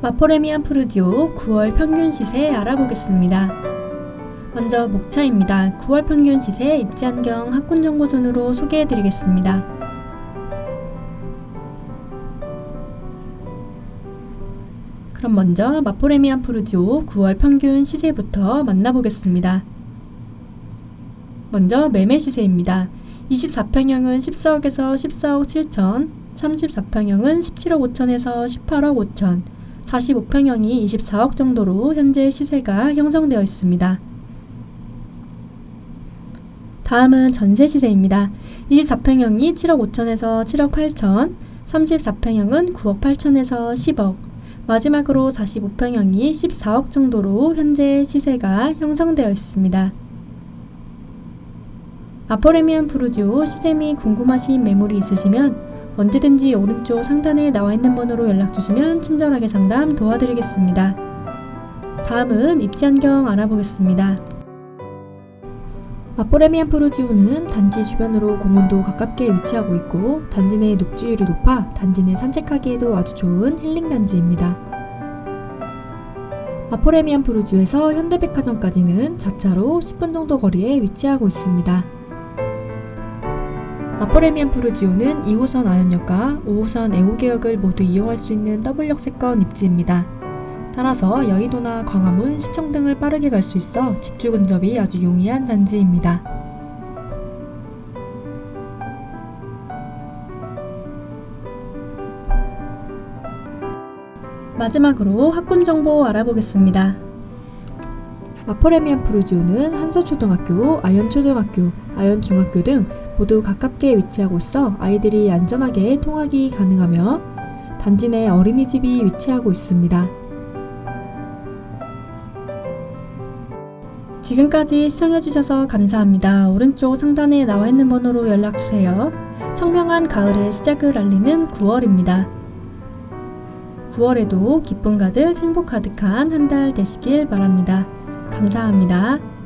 마포레미안 푸르지오 9월 평균 시세 알아보겠습니다. 먼저 목차입니다. 9월 평균 시세 입지안경 학군정보 순으로 소개해드리겠습니다. 그럼 먼저 마포레미안 푸르지오 9월 평균 시세부터 만나보겠습니다. 먼저 매매 시세입니다. 24평형은 14억에서 14억 7천, 34평형은 17억 5천에서 18억 5천, 45평형이 24억 정도로 현재 시세가 형성되어 있습니다. 다음은 전세 시세입니다. 24평형이 7억 5천에서 7억 8천, 34평형은 9억 8천에서 10억, 마지막으로 45평형이 14억 정도로 현재 시세가 형성되어 있습니다. 아포레미안 푸르지오 시세미 궁금하신 매물이 있으시면 언제든지 오른쪽 상단에 나와 있는 번호로 연락 주시면 친절하게 상담 도와드리겠습니다. 다음은 입지 환경 알아보겠습니다. 마포레미안 푸르지오는 단지 주변으로 공원도 가깝게 위치하고 있고 단지 내 녹지율이 높아 단지 내 산책하기에도 아주 좋은 힐링 단지입니다. 마포레미안 푸르지오에서 현대백화점까지는 자차로 10분 정도 거리에 위치하고 있습니다. 마포레미안 푸르지오는 2호선 아현역과 5호선 애호개역을 모두 이용할 수 있는 W역세권 입지입니다. 따라서 여의도나 광화문, 시청 등을 빠르게 갈 수 있어 직주 근접이 아주 용이한 단지입니다. 마지막으로 학군 정보 알아보겠습니다. 마포레미안 푸르지오는 한서초등학교, 아현초등학교, 아현중학교 등 모두 가깝게 위치하고 있어 아이들이 안전하게 통학이 가능하며 단지 내 어린이집이 위치하고 있습니다. 지금까지 시청해주셔서 감사합니다. 오른쪽 상단에 나와 있는 번호로 연락주세요. 청명한 가을의 시작을 알리는 9월입니다. 9월에도 기쁨 가득 행복 가득한 한 달 되시길 바랍니다. 감사합니다.